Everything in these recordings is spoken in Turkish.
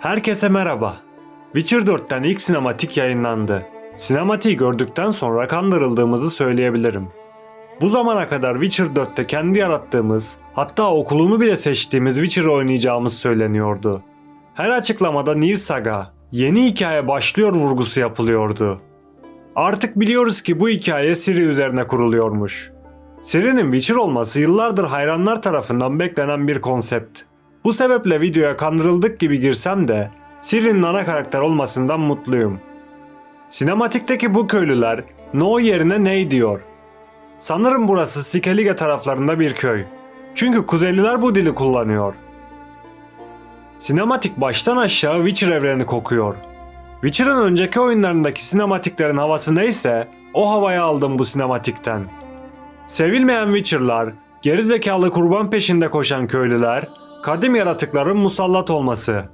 Herkese merhaba. Witcher 4'ten ilk sinematik yayınlandı. Sinematiği gördükten sonra kandırıldığımızı söyleyebilirim. Bu zamana kadar Witcher 4'te kendi yarattığımız, hatta okulunu bile seçtiğimiz Witcher'ı oynayacağımız söyleniyordu. Her açıklamada New Saga, yeni hikaye başlıyor vurgusu yapılıyordu. Artık biliyoruz ki bu hikaye Ciri üzerine kuruluyormuş. Ciri'nin Witcher olması yıllardır hayranlar tarafından beklenen bir konsept. Bu sebeple videoya kandırıldık gibi girsem de Ciri'nin ana karakter olmasından mutluyum. Sinematikteki bu köylüler No yerine Ney diyor. Sanırım burası Skellige taraflarında bir köy. Çünkü Kuzeyliler bu dili kullanıyor. Sinematik baştan aşağı Witcher evreni kokuyor. Witcher'ın önceki oyunlarındaki sinematiklerin havası neyse o havayı aldım bu sinematikten. Sevilmeyen Witcher'lar, gerizekalı kurban peşinde koşan köylüler, kadim yaratıkların musallat olması.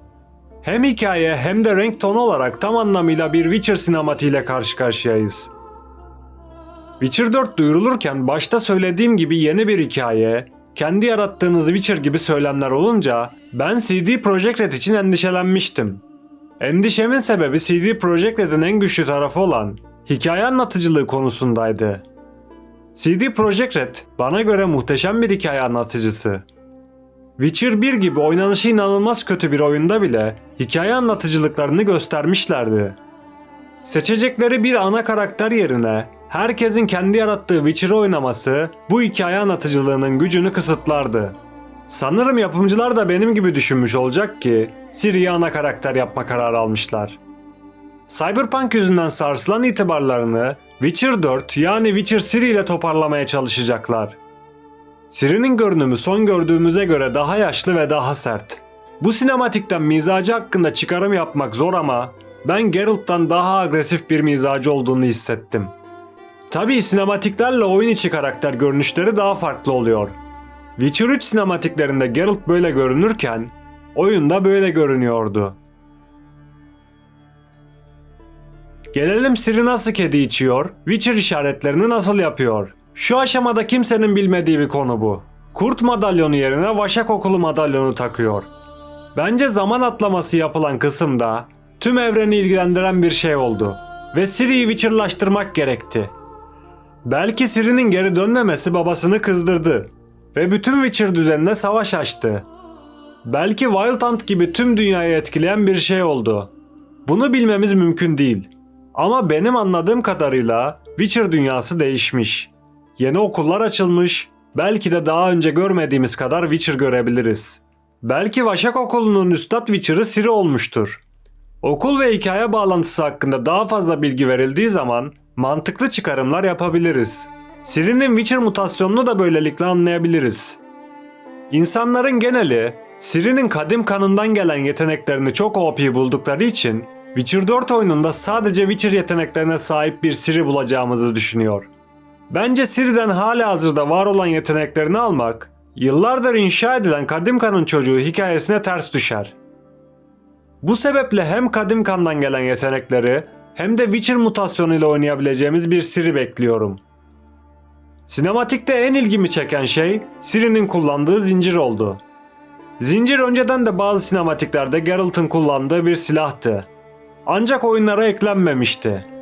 Hem hikaye hem de renk tonu olarak tam anlamıyla bir Witcher sinematiğiyle karşı karşıyayız. Witcher 4 duyurulurken başta söylediğim gibi yeni bir hikaye, kendi yarattığınız Witcher gibi söylemler olunca ben CD Projekt Red için endişelenmiştim. Endişemin sebebi CD Projekt Red'in en güçlü tarafı olan hikaye anlatıcılığı konusundaydı. CD Projekt Red bana göre muhteşem bir hikaye anlatıcısı. Witcher 1 gibi oynanışı inanılmaz kötü bir oyunda bile hikaye anlatıcılıklarını göstermişlerdi. Seçecekleri bir ana karakter yerine herkesin kendi yarattığı Witcher'ı oynaması bu hikaye anlatıcılığının gücünü kısıtlardı. Sanırım yapımcılar da benim gibi düşünmüş olacak ki Ciri'yi ana karakter yapma kararı almışlar. Cyberpunk yüzünden sarsılan itibarlarını Witcher 4 yani Witcher Ciri ile toparlamaya çalışacaklar. Ciri'nin görünümü son gördüğümüze göre daha yaşlı ve daha sert. Bu sinematikten mizacı hakkında çıkarım yapmak zor ama ben Geralt'tan daha agresif bir mizacı olduğunu hissettim. Tabii sinematiklerle oyun içi karakter görünüşleri daha farklı oluyor. Witcher 3 sinematiklerinde Geralt böyle görünürken oyunda böyle görünüyordu. Gelelim Ciri nasıl kedi içiyor, Witcher işaretlerini nasıl yapıyor. Şu aşamada kimsenin bilmediği bir konu bu. Kurt madalyonu yerine Vaşak okulu madalyonu takıyor. Bence zaman atlaması yapılan kısımda tüm evreni ilgilendiren bir şey oldu. Ve Ciri'yi Witcher'laştırmak gerekti. Belki Ciri'nin geri dönmemesi babasını kızdırdı ve bütün Witcher düzenine savaş açtı. Belki Wild Hunt gibi tüm dünyayı etkileyen bir şey oldu. Bunu bilmemiz mümkün değil. Ama benim anladığım kadarıyla Witcher dünyası değişmiş. Yeni okullar açılmış, belki de daha önce görmediğimiz kadar Witcher görebiliriz. Belki Vaşak Okulu'nun Üstad Witcher'ı Ciri olmuştur. Okul ve hikaye bağlantısı hakkında daha fazla bilgi verildiği zaman mantıklı çıkarımlar yapabiliriz. Ciri'nin Witcher mutasyonunu da böylelikle anlayabiliriz. İnsanların geneli Ciri'nin kadim kanından gelen yeteneklerini çok OP buldukları için Witcher 4 oyununda sadece Witcher yeteneklerine sahip bir Ciri bulacağımızı düşünüyor. Bence Ciri'den hala hazırda var olan yeteneklerini almak, yıllardır inşa edilen kadim kanın çocuğu hikayesine ters düşer. Bu sebeple hem kadim kandan gelen yetenekleri hem de Witcher mutasyonuyla oynayabileceğimiz bir Ciri bekliyorum. Sinematikte en ilgimi çeken şey Ciri'nin kullandığı zincir oldu. Zincir önceden de bazı sinematiklerde Geralt'ın kullandığı bir silahtı. Ancak oyunlara eklenmemişti.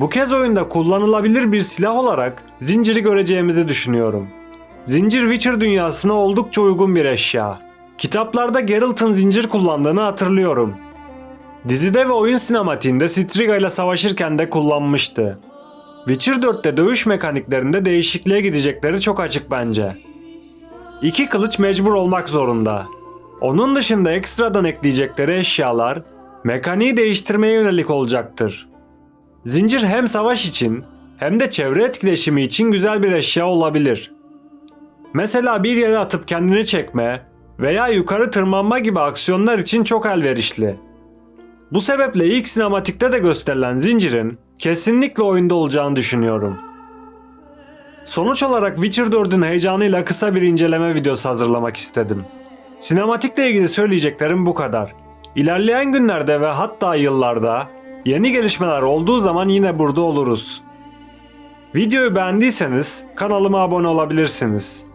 Bu kez oyunda kullanılabilir bir silah olarak zinciri göreceğimizi düşünüyorum. Zincir Witcher dünyasına oldukça uygun bir eşya. Kitaplarda Geralt'ın zincir kullandığını hatırlıyorum. Dizide ve oyun sinematiğinde Striga ile savaşırken de kullanmıştı. Witcher 4'te dövüş mekaniklerinde değişikliğe gidecekleri çok açık bence. İki kılıç mecbur olmak zorunda. Onun dışında ekstradan ekleyecekleri eşyalar mekaniği değiştirmeye yönelik olacaktır. Zincir hem savaş için hem de çevre etkileşimi için güzel bir eşya olabilir. Mesela bir yere atıp kendini çekme veya yukarı tırmanma gibi aksiyonlar için çok elverişli. Bu sebeple ilk sinematikte de gösterilen zincirin kesinlikle oyunda olacağını düşünüyorum. Sonuç olarak Witcher 4'ün heyecanıyla kısa bir inceleme videosu hazırlamak istedim. Sinematikle ilgili söyleyeceklerim bu kadar. İlerleyen günlerde ve hatta yıllarda yeni gelişmeler olduğu zaman yine burada oluruz. Videoyu beğendiyseniz kanalıma abone olabilirsiniz.